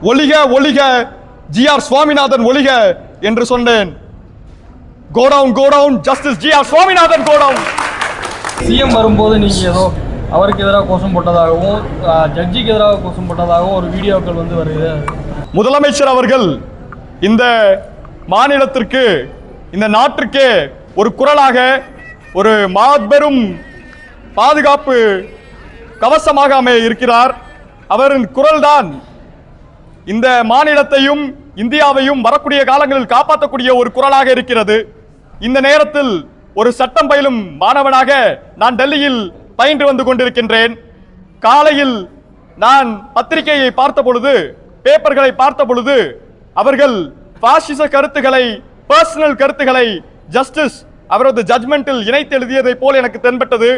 ஒளிக ஒளிக G R Swaminathan ஒளிக என்று சொன்னேன். Go down go down justice G R Swaminathan go down CM வரும்போது நீங்கள் ஏதோ அவருக்கு எதிராக கோஷம் போட்டதாகவும் ஜட்ஜிக்கு எதிராக கோஷம் போட்டதாகவும் ஒரு வீடியோக்கள் வந்து வருது. முதலமைச்சர் அவர்கள் இந்த மாநிலத்திற்கு இந்த நாட்டிற்கே ஒரு குரலாக ஒரு மாபெரும் பாதுகாப்பு கவசமாக அமைய இருக்கிறார். அவரின் குரல்தான் இந்த மாநிலத்தையும் இந்தியாவையும் வரக்கூடிய காலங்களில் காப்பாற்றக்கூடிய ஒரு குரலாக இருக்கிறது. இந்த நேரத்தில் ஒரு சட்டம் பயிலும் மாணவனாக நான் டெல்லியில் பயின்று வந்து கொண்டிருக்கின்றேன். காலையில் நான் பத்திரிகையை பார்த்த பொழுது பேப்பர்களை பார்த்த பொழுது அவர்கள் பாசிச கருத்துக்களை பர்சனல் கருத்துக்களை ஜஸ்டிஸ் அவரது ஜட்மெண்டில் இணைத்து எழுதியதைப் போல் எனக்கு தென்பட்டது.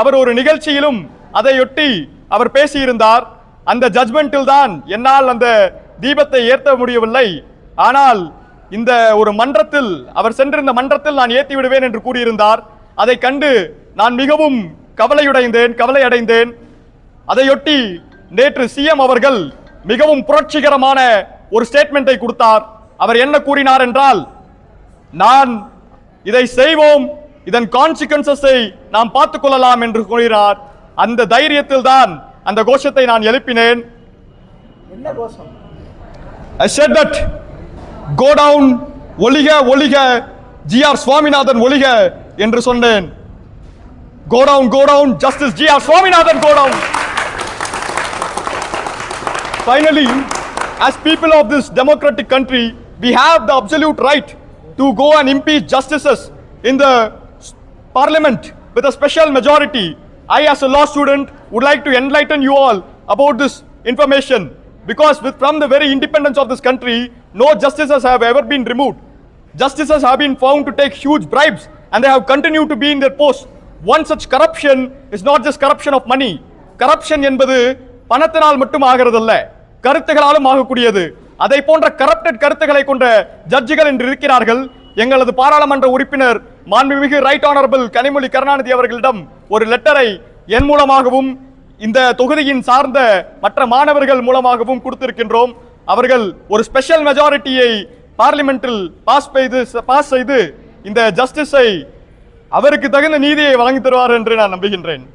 அவர் ஒரு நிகழ்ச்சியிலும் அதையொட்டி அவர் பேசியிருந்தார். அந்த ஜட்மெண்ட்டில் தான் என்னால் அந்த தீபத்தை ஏற்ற முடியவில்லை. ஆனால் இந்த ஒரு மன்றத்தில் அவர் சென்றிருந்த மன்றத்தில் நான் ஏற்றி விடுவேன் என்று கூறியிருந்தார். அதை கண்டு நான் மிகவும் கவலையுடைந்தேன் கவலை அடைந்தேன் அதையொட்டி நேற்று சிஎம் அவர்கள் மிகவும் புரட்சிகரமான ஒரு ஸ்டேட்மெண்ட்டை கொடுத்தார். அவர் என்ன கூறினார் என்றால் நான் இதை செய்வோம் இதன் கான்சிக்வன்சஸை நாம் பார்த்துக்கொள்ளலாம் என்று கூறினார். அந்த தைரியத்தில் தான் அந்த கோஷத்தை நான் எழுப்பினேன் I said that go down ஒளிக ஒளிக ஜி ஆர் சுவாமிநாதன் ஒளிக என்று சொன்னேன் go down go down justice G R Swaminathan down Finally, as people of this democratic country, we have the absolute right to go and impeach justices in the s- parliament with a special majority. I, as a law student, would like to enlighten you all about this information because with, from the very independence of this country, no justices have ever been removed. Justices have been found to take huge bribes and they have continued to be in their post. One such corruption is not just corruption of money. Corruption என்பது பணத்தினால் மட்டும் ஆகிறதல்ல கருத்துகளாலும் ஆகக்கூடியது அதை போன்ற corrupted கருத்துக்களை கொண்ட ஜட்ஜுகள் என்று இருக்கிறார்கள் எங்களது பாராளுமன்ற உறுப்பினர் மாண்புமிகு ரைட் ஆனரபிள் கனிமொழி கருணாநிதி அவர்களிடம் ஒரு லெட்டரை என் மூலமாகவும் இந்த தொகுதியின் சார்ந்த மற்ற மாணவர்கள் மூலமாகவும் கொடுத்திருக்கின்றோம். அவர்கள் ஒரு ஸ்பெஷல் மெஜாரிட்டியை பார்லிமெண்டில் பாஸ் செய்து பாஸ் செய்து இந்த ஜஸ்டிஸை அவருக்கு தகுந்த நீதியை வழங்கி தருவார் என்று நான் நம்புகின்றேன்.